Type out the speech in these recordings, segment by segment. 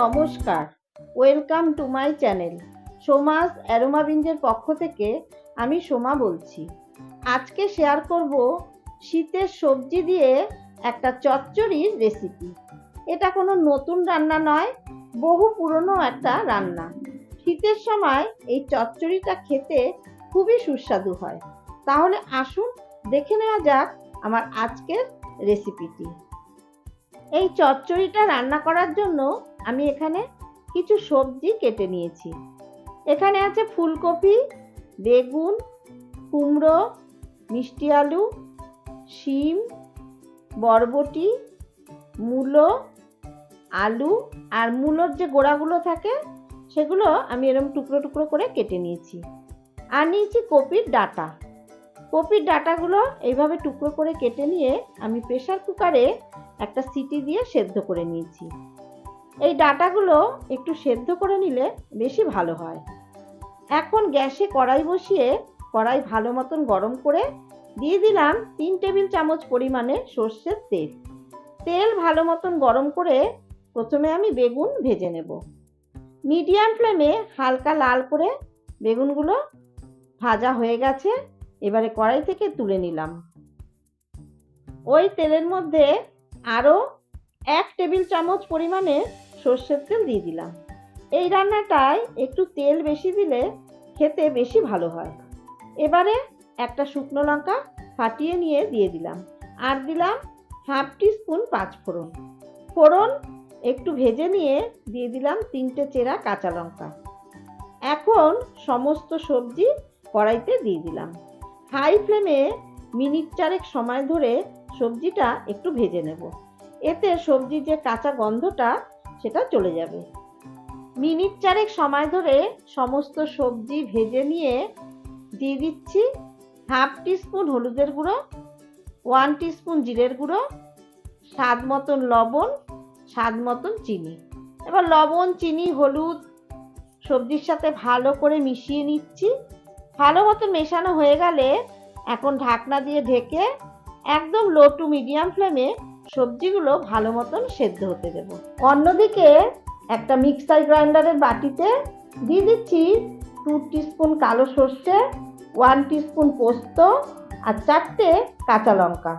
নমস্কার। Welcome to my channel সোমাস অ্যারোমাবিঞ্জের পক্ষ থেকে আমি সোমা বলছি। আজকে শেয়ার করব শীতের সবজি দিয়ে একটা চচ্চড়ির রেসিপি এটা কোনো নতুন রান্না নয়, বহু পুরনো একটা রান্না। শীতের সময় এই চচ্চড়িটা খেতে খুবই সুস্বাদু হয়। তাহলে আসুন দেখে নেওয়া যাক আমার আজকের রেসিপিটি এই চচ্চড়িটা রান্না করার জন্য আমি এখানে কিছু সবজি কেটে নিয়েছি। এখানে আছে ফুলকপি, বেগুন, কুমড়ো, মিষ্টি আলু, শিম, বরবটি, মূলো, আলু আর মূলোর যে গোড়াগুলো থাকে সেগুলো আমি এরকম টুকরো টুকরো করে কেটে নিয়েছি। আর নিয়েছি কপির ডাটা। কপির ডাটাগুলো এইভাবে টুকরো করে কেটে নিয়ে আমি প্রেশার কুকারে একটা সিটি দিয়ে সেদ্ধ করে নিয়েছি। ডাটাগুলো একটু সেদ্ধ করে নিলে বেশি ভালো হয়। এখন গ্যাসে কড়াই বসিয়ে কড়াই ভালো মতন গরম করে দিয়ে দিলাম তিন টেবিল চামচ পরিমাণে সর্ষের তেল। তেল ভালো মতন গরম করে প্রথমে আমি বেগুন ভেজে নেব। মিডিয়াম ফ্লেমে হালকা লাল করে বেগুনগুলো ভাজা হয়ে গেছে, এবারে কড়াই থেকে তুলে নিলাম। ওই তেলের মধ্যে আরও এক টেবিল চামচ পরিমাণে সর্ষের তেল দিয়ে দিলাম। এই রান্নাটায় একটু তেল বেশি দিলে খেতে বেশি ভালো হয়। এবারে একটা শুকনো লঙ্কা ফাটিয়ে নিয়ে দিয়ে দিলাম। আর দিলাম হাফ স্পুন পাঁচ ফোড়ন। ফোড়ন একটু ভেজে নিয়ে দিয়ে দিলাম তিনটে চেরা কাঁচা লঙ্কা। এখন সমস্ত সবজি কড়াইতে দিয়ে দিলাম। হাই ফ্লেমে মিনিট চারেক সময় ধরে সবজিটা একটু ভেজে নেব। এতে সবজির যে কাঁচা গন্ধটা সেটা চলে যাবে। মিনিট চারেক সময় ধরে সমস্ত সবজি ভেজে নিয়ে দিয়ে দিচ্ছি হাফ স্পুন হলুদের গুঁড়ো, ওয়ান স্পুন জিরের গুঁড়ো, স্বাদ মতন লবণ, স্বাদ মতন চিনি। এবার লবণ, চিনি, হলুদ সবজির সাথে ভালো করে মিশিয়ে নিচ্ছি। ভালো মতো মেশানো হয়ে গেলে এখন ঢাকনা দিয়ে ঢেকে একদম লো টু মিডিয়াম ফ্লেমে সবজিগুলো ভালো মতন সেদ্ধ হতে দেব। অন্যদিকে একটা মিক্সার গ্রাইন্ডারের বাটিতে দিয়ে দিচ্ছি টু স্পুন কালো সর্ষে ওয়ান স্পুন পোস্ত আর চারটে কাঁচা লঙ্কা।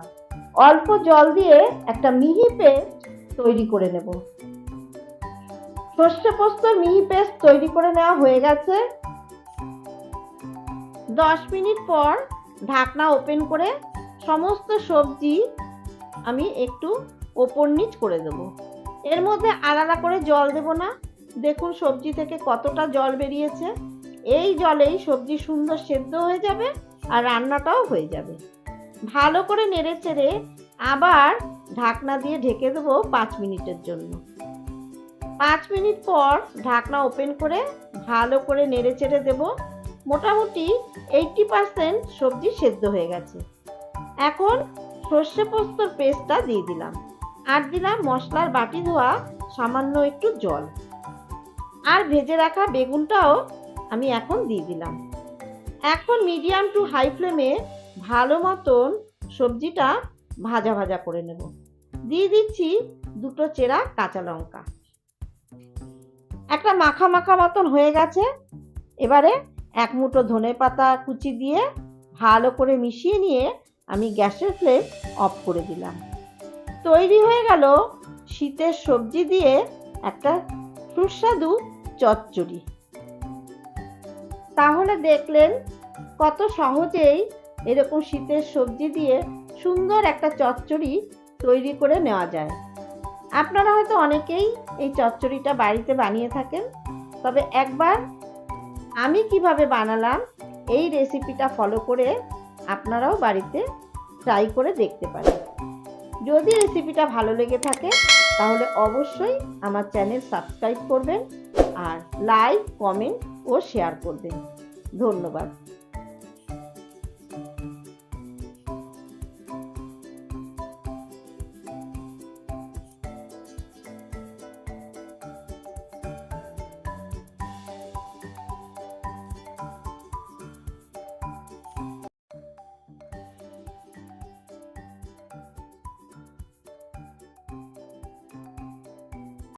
অল্প জল দিয়ে একটা মিহি পেস্ট তৈরি করে নেব। সর্ষে পোস্ত মিহি পেস্ট তৈরি করে নেওয়া হয়ে গেছে। দশ মিনিট পর ঢাকনা ওপেন করে সমস্ত সবজি আমি একটু ওপর নিচ করে দেব। এর মধ্যে আলাদা করে জল দেব না। দেখুন সবজি থেকে কতটা জল বেরিয়েছে। এই জলেই সবজি সুন্দর সেদ্ধ হয়ে যাবে আর রান্নাটাও হয়ে যাবে। ভালো করে নেড়ে চেড়ে আবার ঢাকনা দিয়ে ঢেকে দেবো পাঁচ মিনিটের জন্য। পাঁচ মিনিট পর ঢাকনা ওপেন করে ভালো করে নেড়ে চেড়ে দেবো। মোটামুটি এইটটি পার্সেন্ট সবজি সেদ্ধ হয়ে গেছে। এখন সর্ষে পোস্তর পেস্টটা দিয়ে দিলাম। আর দিলাম মশলার বাটি ধোয়া, সামান্য একটু জল। আর ভেজে রাখা বেগুনটাও আমি এখন দিয়ে দিলাম। এখন মিডিয়াম টু হাই ফ্লেমে ভালো মতন সবজিটা ভাজা ভাজা করে নেব। দিয়ে দিচ্ছি দুটো চেরা কাঁচা লঙ্কা। একটা মাখা মাখা মতন হয়ে গেছে। এবারে এক মুঠো ধনে পাতা কুচি দিয়ে ভালো করে মিশিয়ে নিয়ে আমি গ্যাসের ফ্লেম অফ করে দিলাম। তৈরি হয়ে গেল শীতের সবজি দিয়ে একটা সুস্বাদু চচ্চড়ি। তাহলে দেখলেন কত সহজেই এরকম শীতের সবজি দিয়ে সুন্দর একটা চচ্চড়ি তৈরি করে নেওয়া যায়। আপনারা হয়তো অনেকেই এই চচ্চড়িটা বাড়িতে বানিয়ে থাকেন, তবে একবার আমি কীভাবে বানালাম এই রেসিপিটা ফলো করে আপনারাও বাড়িতে ট্রাই করে দেখতে পারেন। যদি রেসিপিটা ভালো লেগে থাকে, তাহলে অবশ্যই আমার চ্যানেল সাবস্ক্রাইব করবেন আর লাইক কমেন্ট ও শেয়ার করবেন। ধন্যবাদ।